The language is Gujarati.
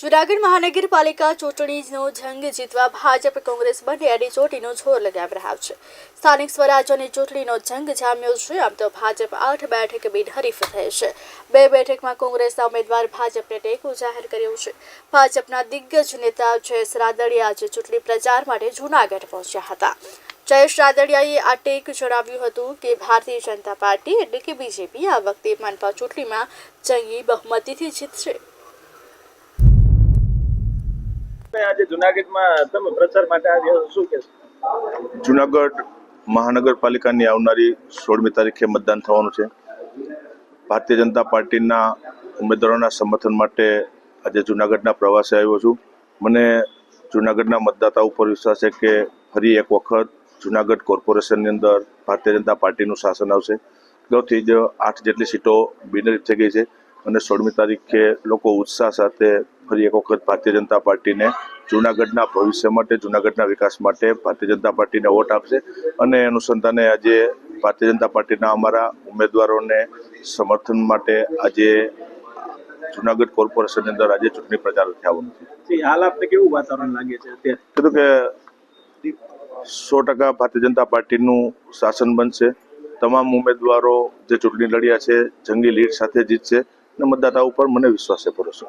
જૂનાગઢ મહાનગરપાલિકા ચૂંટણીનો જંગ જીતવા ભાજપ કોંગ્રેસ બંને અડીચોટીનો જોર લગાવી રહ્યા છે. સ્થાનિક સ્વરાજ્યની ચૂંટણીનો જંગ જામ્યો છે, આમ તો ભાજપ આઠ બેઠક બિનહરીફ થઈ છે. બે બેઠકમાં કોંગ્રેસના ઉમેદવાર ભાજપને ટેકો જાહેર કર્યો છે. ભાજપના દિગ્ગજ નેતા જયેશ રાદડિયા આજે ચૂંટણી પ્રચાર માટે જૂનાગઢ પહોંચ્યા હતા. જયેશ રાદડિયાએ આ ટેક જણાવ્યું હતું કે, ભારતીય જનતા પાર્ટી એટલે કે બીજેપી આ વખતે મનપા ચૂંટણીમાં જંગી બહુમતીથી જીતશે. આજે જુનાગઢમાં તમે શું કહેશો? જુનાગઢ મહાનગરપાલિકાની આવનારી સોળમી તારીખે મતદાન થવાનું છે. ભારતીય જનતા પાર્ટીના ઉમેદવારોના સમર્થન માટે આજે જુનાગઢના પ્રવાસે આવ્યો છું. મને જુનાગઢના મતદાતા ઉપર વિશ્વાસ છે કે ફરી એક વખત જુનાગઢ કોર્પોરેશનની અંદર ભારતીય જનતા પાર્ટીનું શાસન આવશે. અગાઉથી જ આઠ જેટલી સીટો બિનરીત થઈ ગઈ છે અને સોળમી તારીખે લોકો ઉત્સાહ સાથે ફરી એક વખત ભારતીય જનતા પાર્ટીને જુનાગઢના ભવિષ્ય માટે જુનાગઢના વિકાસ માટે ભારતીય જનતા પાર્ટીને વોટ આપશે. અને અનુસંધાને આજે ભારતીય જનતા પાર્ટીના અમારા ઉમેદવારોને સમર્થન માટે આજે જુનાગઢ કોર્પોરેશનની અંદર આજે ચૂંટણી પ્રચાર થયા છે હાલ આપને કેવું વાતાવરણ લાગે છે અત્યારે? કે સો ટકા ભારતીય જનતા પાર્ટીનું શાસન બનશે. તમામ ઉમેદવારો જે ચૂંટણી લડ્યા છે જંગી લીડ સાથે જીતશે. અને મતદાતા ઉપર મને વિશ્વાસ છે ભરોસો